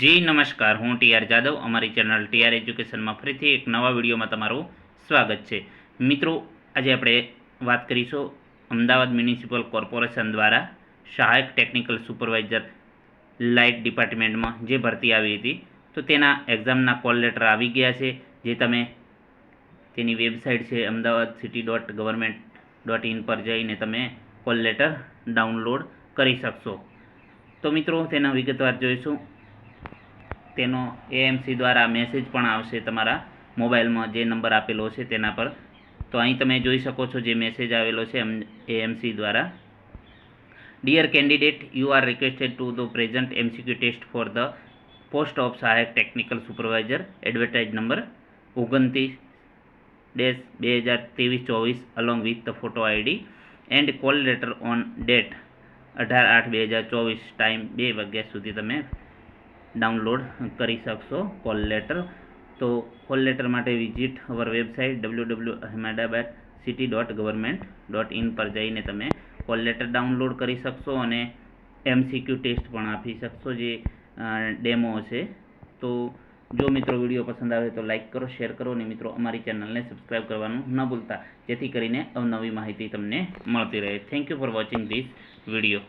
જી, નમસ્કાર. હું ટીઆર જાદવ. અમારી ચેનલ ટીઆર એજ્યુકેશનમાં ફરીથી એક નવા વિડીયોમાં તમારું સ્વાગત છે. મિત્રો, આજે આપણે વાત કરીશું અમદાવાદ મ્યુનિસિપલ કોર્પોરેશન દ્વારા સહાયક ટેકનિકલ સુપરવાઇઝર લાઇટ ડિપાર્ટમેન્ટમાં જે ભરતી આવી હતી, તો તેના એક્ઝામના કોલ લેટર આવી ગયા છે, જે તમે તેની વેબસાઇટ છે Ahmedabad city dot government dot in પર જઈને તમે કોલ લેટર ડાઉનલોડ કરી શકશો. તો મિત્રો, તેના વિગતવાર જોઈશું. તેનો એએમસી દ્વારા મેસેજ પણ આવશે તમારા મોબાઈલમાં જે નંબર આપેલો છે તેના પર. તો અહીં તમે જોઈ શકો છો જે મેસેજ આવેલો છે એએમસી દ્વારા. Dear candidate you are requested to the present MCQ test for the post of સહાયક ટેકનિકલ સુપરવાઇઝર એડવર્ટાઇઝ નંબર ઓગણત્રીસ ડેશ બે હજાર ત્રેવીસ ચોવીસ along with the photo ID and call letter on date અઢાર આઠ બે હજાર ચોવીસ ટાઈમ બે વાગ્યા સુધી તમે ડાઉનલોડ કરી શકશો કોલ લેટર. તો કોલ લેટર માટે visit our website W W Ahmedabad city dot government dot in પર જઈને તમે કોલ લેટર ડાઉનલોડ કરી શકશો અને એમસીક્યુ ટેસ્ટ પણ આપી શકશો જે ડેમો છે. તો જો મિત્રો વીડિયો પસંદ આવે તો લાઇક કરો, શેર કરો અને મિત્રો અમારી ચેનલને સબસ્ક્રાઇબ કરવાનું ન ભૂલતા. જેથી કરીને અવનવી માહિતી તમને મળતી રહે. Thank you for watching this video